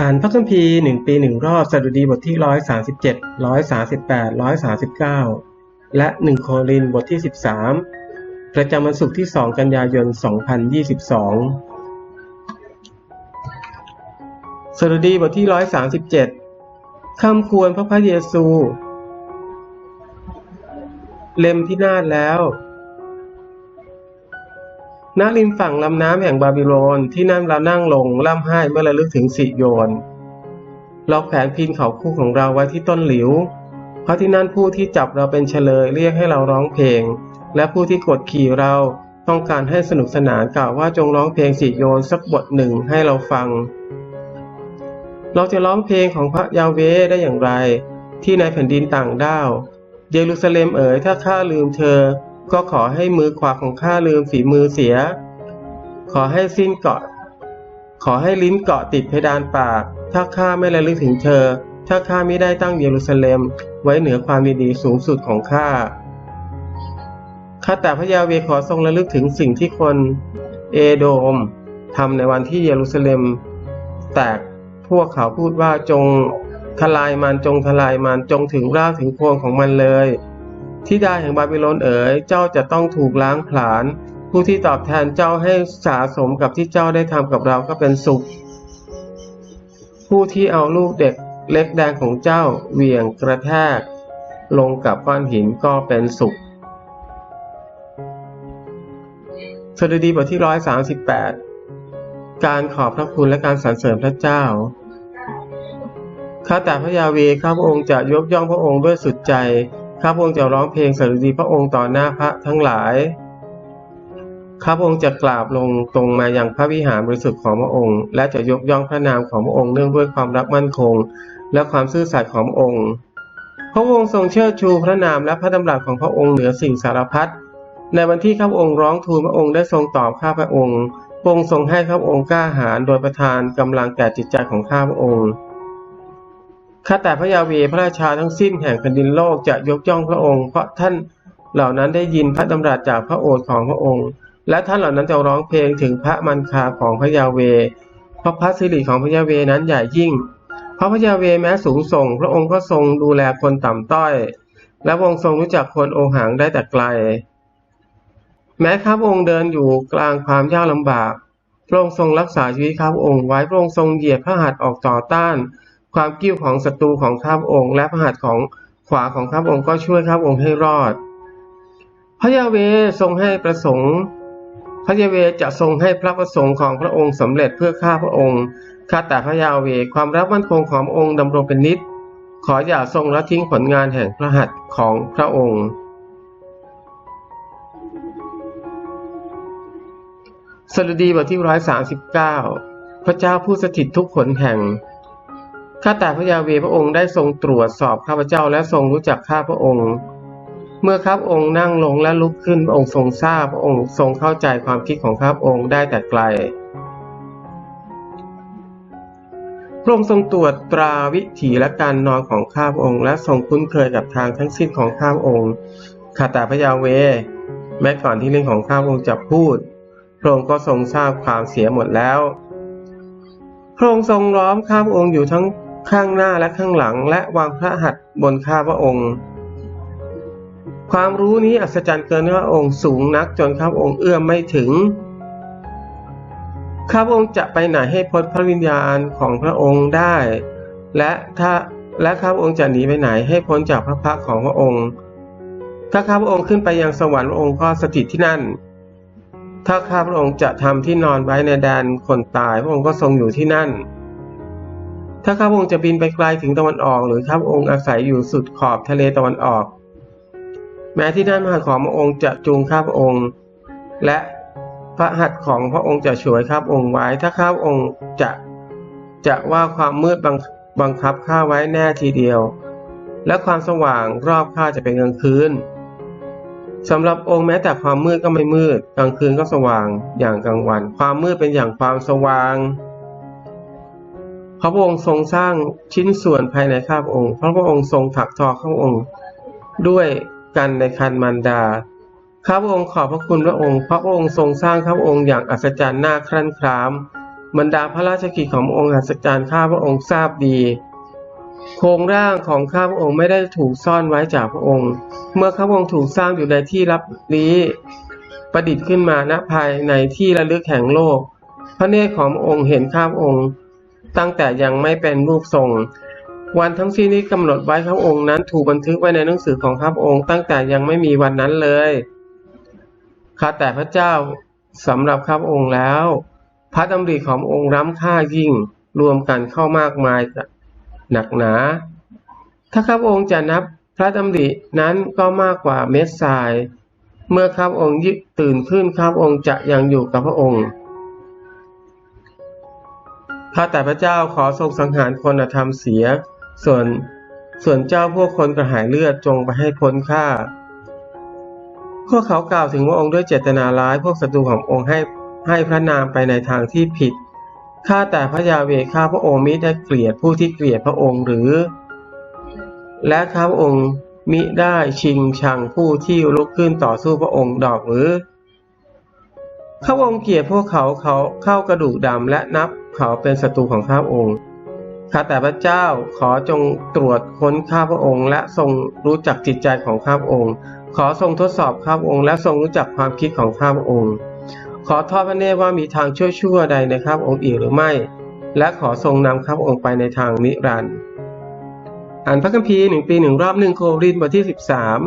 อ่านพระคัมภีร์หนึ่งปีหนึ่งรอบสดุดีบทที่ร้อยสาสิบเจ็ดร้อยสาสิบแปดร้อยสาสิบเก้าและหนึ่งโครินบทที่สิบสามประจำวันศุกร์ที่สองกันยายนสองพันยี่สิบสองสดุดีบทที่ร้อยสาสิบเจ็ดคำควรพระพระเยซู เล่มที่นาดแล้ว ณริมฝั่งลำน้ำแห่งบาบิโลนที่นั่นเรานั่งลงร่ำไห้เมื่อระลึกถึงสิโยน เราแขวนพินเขาคู่ของเราไว้ที่ต้นหลิว เพราะที่นั่นผู้ที่จับเราเป็นเฉลยเรียกให้เราร้องเพลง และผู้ที่กดขี่เราต้องการให้สนุกสนานกล่าวว่าจงร้องเพลงสิโยนสักบทหนึ่งให้เราฟัง เราจะร้องเพลงของพระยาเวได้อย่างไร ที่ในแผ่นดินต่างด้าว เยรูซาเล็มเอ๋ยถ้าข้าลืมเธอ ก็ขอให้มือขวาของข้าลืมฝีมือเสีย ขอให้สิ้นเกาะ ขอให้ลิ้นเกาะติดเพดานปาก ถ้าข้าไม่ระลึกถึงเธอ ถ้าข้าไม่ได้ตั้งเยรูซาเล็ม ไว้เหนือความดีสูงสุดของข้า ข้าแต่พระยาเวขอทรงระลึกถึงสิ่งที่คนเอโดมทำในวันที่เยรูซาเล็ม แตกพวกเขาพูดว่าจงทลายมันจงทลายมันจงถึงรากถึงโคนของมันเลย ทิดาแห่งบาบิโลนเอ๋ยเจ้าจะต้องถูกล้างผลาญผู้ที่ตอบแทนเจ้าให้สาสมกับที่เจ้าได้ทำกับเราก็เป็นสุข ผู้ที่เอาลูกเด็กเล็กแดงของเจ้าเหวี่ยงกระแทก ลงกับก้อนหินก็เป็นสุขสดุดีบทที่ร้อยสาสิบแปดการขอบพระคุณและการสรรเสริญพระเจ้า ข้าแต่พระยาเวข้าพระองค์จะยกย่องพระองค์ด้วยสุดใจ ข้าพระองค์จะร้องเพลงสรรเสริญพระองค์ต่อหน้าพระทั้งหลาย ข้าพระองค์จะกราบลงตรงมาอยังพระวิหารบริสุทธิ์ของพระองค์ และจะยกย่องพระนามของพระองค์เนื่องด้วยความรักมั่นคง และความซื่อสัตย์ของพระองค์ พระองค์ทรงเชิดชูพระนามและพระดำรัสของพระองค์เหนือสิ่งสารพัด ในวันที่ข้าพระองค์ร้องทูลพระองค์ได้ทรงตอบข้าพระองค์พระองค์ทรงให้ข้าพระองค์กล้าหาญโดยประทานกำลังแก่จิตใจของข้าพระองค์ ข้าแต่พระยาเวพระราชาทั้งสิ้นแห่งแผ่นดินโลกจะยกย่องพระองค์ เพราะท่านเหล่านั้นได้ยินพระดำรัสจากพระโอษฐ์ของพระองค์ และท่านเหล่านั้นจะร้องเพลงถึงพระมันคาของพระยาเว เพราะพระสิริของพระยาเวนั้นใหญ่ยิ่ง เพราะพระยาเวแม้สูงส่ง พระองค์ก็ทรงดูแลคนต่ำต้อย และพระองค์ทรงรู้จักคนโอหังได้แต่ไกล แม้ข้าพระองค์เดินอยู่กลางความยากลำบาก พระองค์ทรงรักษาชีวิตข้าพระองค์ไว้พระองค์ทรงเหยียดพระหัตถ์ออกต่อต้าน ความกิ้วของศัตรูของข้าพระองค์ และพระหัตถ์ของขวาของข้าพระองค์ก็ช่วยข้าพระองค์ให้รอด พระยาเวทรงให้ประสงค์ พระยาเวจะทรงให้พระประสงค์ของพระองค์สำเร็จเพื่อข้าพระองค์ข้าแต่พระยาเวความรักมั่นคงขององค์ดำรงเป็นนิจขออย่าทรงละทิ้งผลงานแห่งพระหัตถ์ของพระองค์สดุดีบทที่ร้อยสาสิบเก้าพระเจ้าผู้สถิตทุกขนแห่ง ข้าแต่พระยาเวพระองค์ได้ทรงตรวจสอบข้าพเจ้าและทรงรู้จักข้าพระองค์ เมื่อข้าพระองค์นั่งลงและลุกขึ้นพระองค์ทรงทราบพระองค์ทรงเข้าใจความคิดของข้าพระองค์ได้แต่ไกลพระองค์ทรงตรวจตราวิถีและการนอนของข้าพระองค์ และทรงคุ้นเคยกับทางทั้งสิ้นของข้าพระองค์ข้าแต่พระยาเวแม้ก่อนที่เรื่องของข้าพระองค์จะพูด พระองค์ก็ทรงทราบความเสียหมดแล้ว พระองค์ทรงล้อมข้าพระองค์อยู่ทั้ง ข้างหน้าและข้างหลังและวางพระหัตถ์บนข้าพระองค์ ความรู้นี้อัศจรรย์เกินพระองค์สูงนักจนข้าพระองค์เอื้อมไม่ถึง ข้าพระองค์จะไปไหนให้พ้นพระวิญญาณของพระองค์ได้ และถ้าและข้าพระองค์จะหนีไปไหนให้พ้นจากพระพักของพระองค์ ถ้าข้าพระองค์ขึ้นไปยังสวรรค์พระองค์ก็สถิตที่นั่น ถ้าข้าพระองค์จะทำที่นอนไว้ในแดนคนตายพระองค์ก็ทรงอยู่ที่นั่น ถ้าข้าพระองค์จะบินไปไกลถึงตะวันออก หรือข้าพระองค์อาศัยอยู่สุดขอบทะเลตะวันออก แม้ที่ด้านมหาของพระองค์จะจูงข้าพระองค์ และพระหัตถ์ของพระองค์จะช่วยข้าพระองค์ไว้ ถ้าข้าพระองค์จะจะว่าความมืดบังบังคับข้าไว้แน่ทีเดียว และความสว่างรอบข้าจะเป็นกลางคืนสำหรับองค์แม้แต่ความมืดก็ไม่มืด กลางคืนก็สว่างอย่างกลางวัน ความมืดเป็นอย่างความสว่าง พระองค์ทรงสร้างชิ้นส่วนภายในข้าพระองค์ พระพระองค์ทรงถักทอข้าพระองค์ด้วยกันในคันมันดา ข้าพระองค์ขอบพระคุณพระองค์ พระองค์ทรงสร้างข้าพระองค์อย่างอัศจรรย์น่าครั่นคราม บรรดาพระราชกิจขององค์หัสจารย์ข้าพระองค์ทราบดี โครงร่างของข้าพระองค์ไม่ได้ถูกซ่อนไว้จากพระองค์ เมื่อข้าพระองค์ถูกสร้างอยู่ในที่ลับนี้ประดิษฐ์ขึ้นมาณภายในที่ระลึกแห่งโลก พระเนตรขององค์เห็นข้าพระองค์ ตั้งแต่ยังไม่เป็นรูปทรง วันทั้งสิ้นที่กำหนดไว้พระองค์นั้นถูกบันทึกไว้ในหนังสือของข้าพระองค์ ตั้งแต่ยังไม่มีวันนั้นเลยข้าแต่พระเจ้าสำหรับข้าพระองค์แล้ว พระดำริขององค์ล้ำค่ายิ่งรวมกันเข้ามากมายหนักหนา ถ้าข้าพระองค์จะนับพระดำรินั้นก็มากกว่าเม็ดทราย เมื่อข้าพระองค์ยึดตื่นขึ้นข้าพระองค์จะยังอยู่กับพระองค์ ข้าแต่พระเจ้าขอทรงสังหารคนธรรมเสีย ส่วนส่วนเจ้าพวกคนกระหายเลือดจงไปให้พ้นข้า พวกเขากล่าวถึงพระองค์ด้วยเจตนาร้ายพวกศัตรูขององค์ให้ให้พระนามไปในทางที่ผิด ข้าแต่พระยาเวข้าพระองค์มิได้เกลียดผู้ที่เกลียดพระองค์หรือ และข้าพระองค์มิได้ชิงชังผู้ที่ลุกขึ้นต่อสู้พระองค์ดอกหรือข้าพระองค์เกลียดพวกเขาเขาเข้ากระดูกดำและนับ เขาเป็นศัตรูของข้าพระองค์ ข้าแต่พระเจ้าขอจงตรวจค้นข้าพระองค์ และทรงรู้จักจิตใจของข้าพระองค์ ขอทรงทดสอบข้าพระองค์ และทรงรู้จักความคิดของข้าพระองค์ ขอทอดพระเนตรว่ามีทางชั่วชั่วๆใดในข้าพระองค์อีกหรือไม่ และขอทรงนำข้าพระองค์ไปในทางนิรันดร์อ่านพระคัมภีร์หนึ่งปีหนึ่งรอบหนึ่งโครินธ์บทที่สิบสาม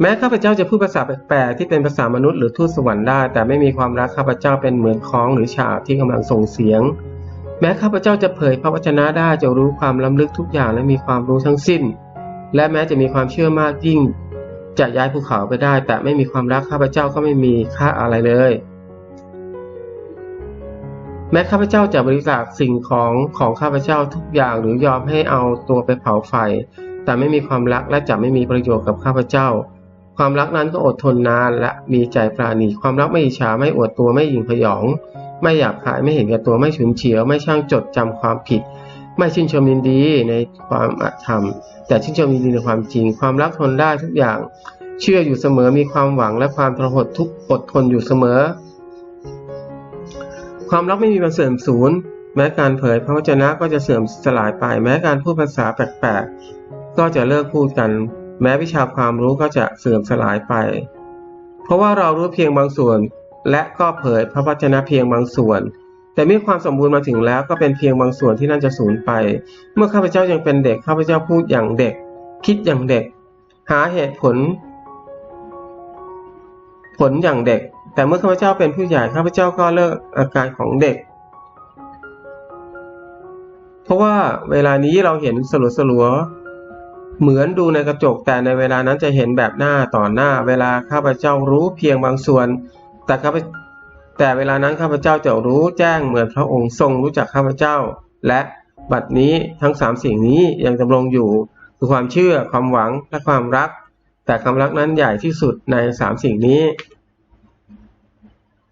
แม้ข้าพเจ้าจะพูดภาษาแปลกๆที่เป็นภาษามนุษย์หรือทูตสวรรค์ได้ แต่ไม่มีความรักข้าพเจ้าเป็นเหมือนคล้องหรือฉาบที่กำลังส่งเสียง แม้ข้าพเจ้าจะเผยพระวจนะได้จะรู้ความล้ำลึกทุกอย่างและมีความรู้ทั้งสิ้น และแม้จะมีความเชื่อมากยิ่ง จะย้ายภูเขาไปได้ แต่ไม่มีความรักข้าพเจ้าก็ไม่มีค่าอะไรเลย แม้ข้าพเจ้าจะบริจาคสิ่งของของข้าพเจ้าทุกอย่างหรือยอมให้เอาตัวไปเผาไฟ แต่ไม่มีความรักและจะไม่มีประโยชน์กับข้าพเจ้า ความรักนั้นก็อดทนนานและมีใจปราณี ความรักไม่อิจฉาไม่อวดตัวไม่หยิ่งพยอง ไม่หยาบคายไม่เห็นแก่ตัวไม่ฉุนเฉียว ไม่ช่างจดจำความผิด ไม่ชื่นชมยินดีในความอธรรม แต่ชื่นชมยินดีในความจริง ความรักทนได้ทุกอย่าง เชื่ออยู่เสมอมีความหวังและความทรหดทุกอดทนอยู่เสมอ ความรักไม่มีวันเสื่อมสูญแม้การเผยพระวจนะก็จะเสื่อมสลายไป แม้การพูดภาษาแปลกๆก็จะเลิกพูดกัน แม้วิชาความรู้ก็จะเสื่อมสลายไป เพราะว่าเรารู้เพียงบางส่วน และก็เผยพระวจนะเพียงบางส่วน แต่เมื่อความสมบูรณ์มาถึงแล้วก็เป็นเพียงบางส่วนที่นั่นจะสูญไป เมื่อข้าพเจ้ายังเป็นเด็กข้าพเจ้าพูดอย่างเด็ก คิดอย่างเด็ก หาเหตุผล ผลอย่างเด็ก แต่เมื่อข้าพเจ้าเป็นผู้ใหญ่ข้าพเจ้าก็เลิกอาการของเด็กเพราะว่าเวลานี้เราเห็นสลัวสลัว เหมือนดูในกระจกแต่ในเวลานั้นจะเห็นแบบหน้าต่อหน้า เวลาข้าพเจ้ารู้เพียงบางส่วน แต่ข้าพแต่เวลานั้นข้าพเจ้าจะรู้แจ้งเหมือนพระองค์ทรงรู้จักข้าพเจ้า และบัดนี้ทั้งสามสิ่งนี้ยังดำรงอยู่ คือความเชื่อความหวังและความรัก แต่ความรักนั้นใหญ่ที่สุดในสามสิ่งนี้